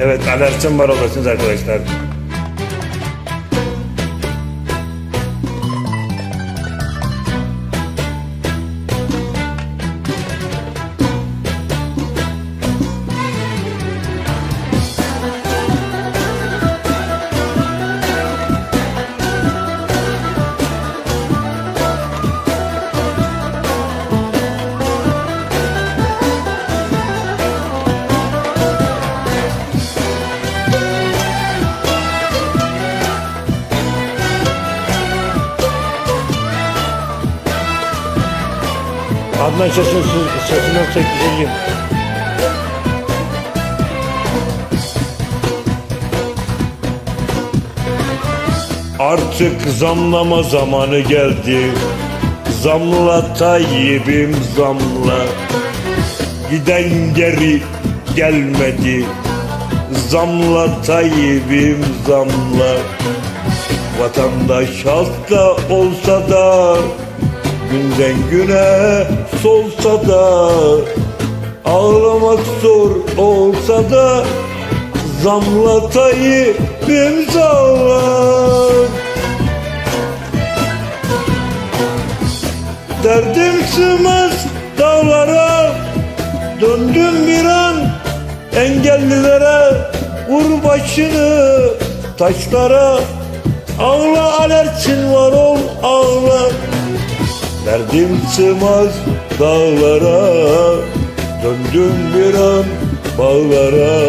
Evet alerjim var olasınız arkadaşlar. Adnan sesini, sesinden çekeceğim. Artık zamlama zamanı geldi. Zamla Tayyip'im zamla. Giden geri gelmedi. Zamla Tayyip'im zamla. Vatandaş hasta olsa da Günden güne solsa da Ağlamak zor olsa da Zamla Tayyip'im zamla Derdim sığmaz dağlara Döndüm bir an engellilere Vur başını taşlara. Ağla alertin var ağla Derdim sığmaz dağlara Döndüm bir an bağlara.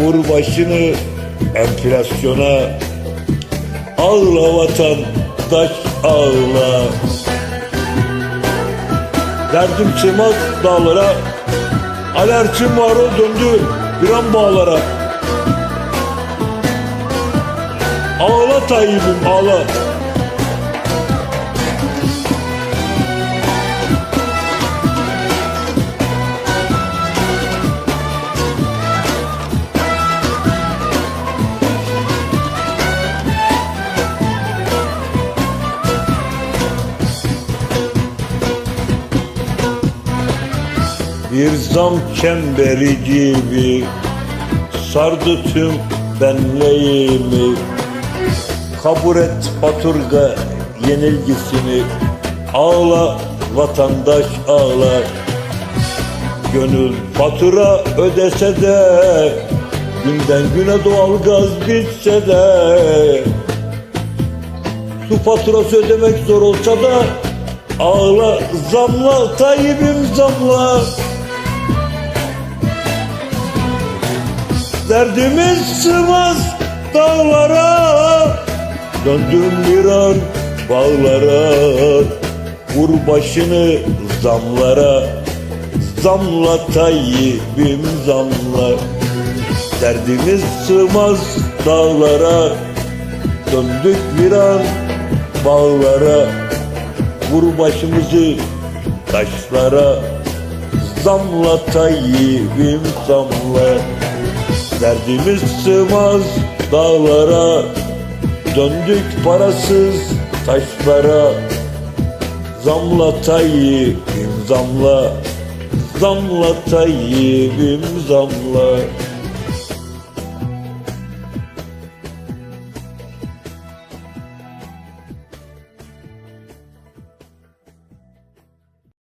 Vur başını enflasyona Ağla vatan taş ağla. Derdim sığmaz dağlara Alerjim var o döndü bir an bağlara. Ağla Tayyip'im ağla Bir zam çemberi gibi sardı tüm benliğimi. Kabul et faturga yenilgisini Ağla vatandaş ağla Gönül fatura ödese de Günden güne doğalgaz bitse de. Su faturası ödemek zor olsa da Ağla zamla Tayyip'im zamla Derdimiz sığmaz dağlara. Döndüm bir an bağlara. Vur başını zamlara. Zamla Tayyip'im zamla. Derdimiz sığmaz dağlara. Döndük bir an bağlara. Vur başımızı taşlara. Zamla Tayyip'im zamla Derdimiz sığmaz dağlara. Döndük parasız taşlara. Zamla Tayyip'im zamla. Zamla Tayyip'im zamla